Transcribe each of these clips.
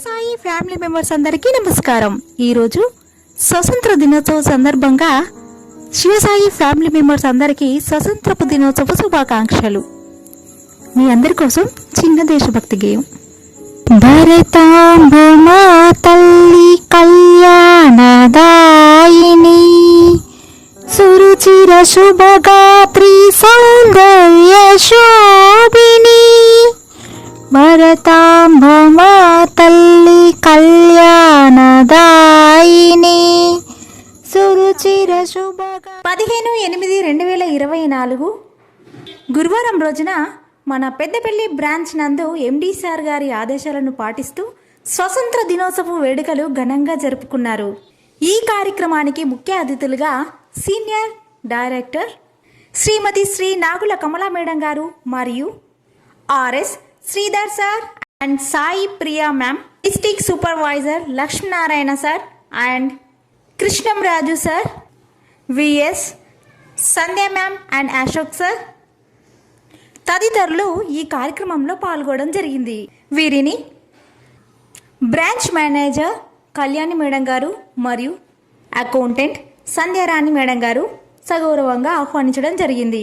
Shivasai family members అందరికీ నమస్కారం. ఈరోజు స్వతంత్ర దినోత్సవ సందర్భంగా శివసాయి ఫ్యామిలీ మెంబర్స్ అందరికీ స్వతంత్రపు దినోత్సవ శుభాకాంక్షలు. మీ అందరి కోసం చిన్న దేశభక్తి గేయం. భరతాంబుమా తల్లి కళ్యాణదాయిని సురుచిర శుభగాత్రి సౌందర్య శోభిని భరతాంబమా కళ్యాణదాయిని సురుచిర శుభగా పదిహేను ఎనిమిది రెండు వేల ఇరవై నాలుగు గురువారం రోజున మన పెద్దపల్లి బ్రాంచ్ నందు ఎండీ సార్ గారి ఆదేశాలను పాటిస్తూ స్వతంత్ర దినోత్సవ వేడుకలు ఘనంగా జరుపుకున్నారు. ఈ కార్యక్రమానికి ముఖ్య అతిథులుగా senior director Shrimati Shri Nagula Kamala madam గారు మరియు RS Sridhar sir and Sai Priya ma'am district supervisor Lakshminarayana sir and Krishnam Raju sir VS Sandhya ma'am and Ashok sir తదితరులు ఈ కార్యక్రమంలో పాల్గొనడం జరిగింది. వీరిని బ్రాంచ్ మేనేజర్ కళ్యాణి మేడం గారు మరియు అకౌంటెంట్ సంధ్యారాణి మేడం గారు సగౌరవంగా ఆహ్వానించడం జరిగింది.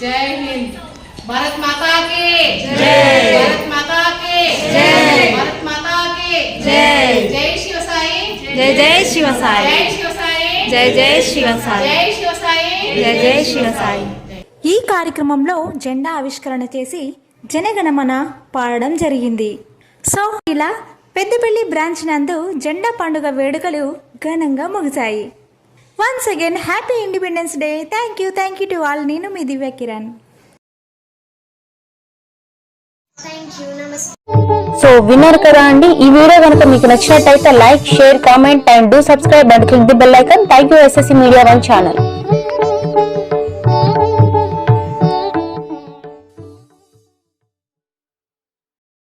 जय हिंद। भारत माता के। जय। भारत माता के। जय। भारत माता के। जय। जय శివ సాయి जय జై శివ సాయి జై శివ సాయి जय जय శివ సాయి జై శివ సాయి జై జై శివ సాయి ఈ కార్యక్రమంలో జెండా ఆవిష్కరణ చేసి జనగణమన పాడడం జరిగింది. సో ఇలా పెద్దపల్లి బ్రాంచ్ నందు జెండా పండుగ వేడుకలు ఘనంగా ముగిశాయి. Once again happy independence day thank you thank you to all నేను మీ దివ్య కిరణ్. సో విన్నారు కదా అండి. ఈ వీడియో కనుక మీకు నచ్చినట్టయితే like share comment and do subscribe and click the bell icon thank you SSC media one channel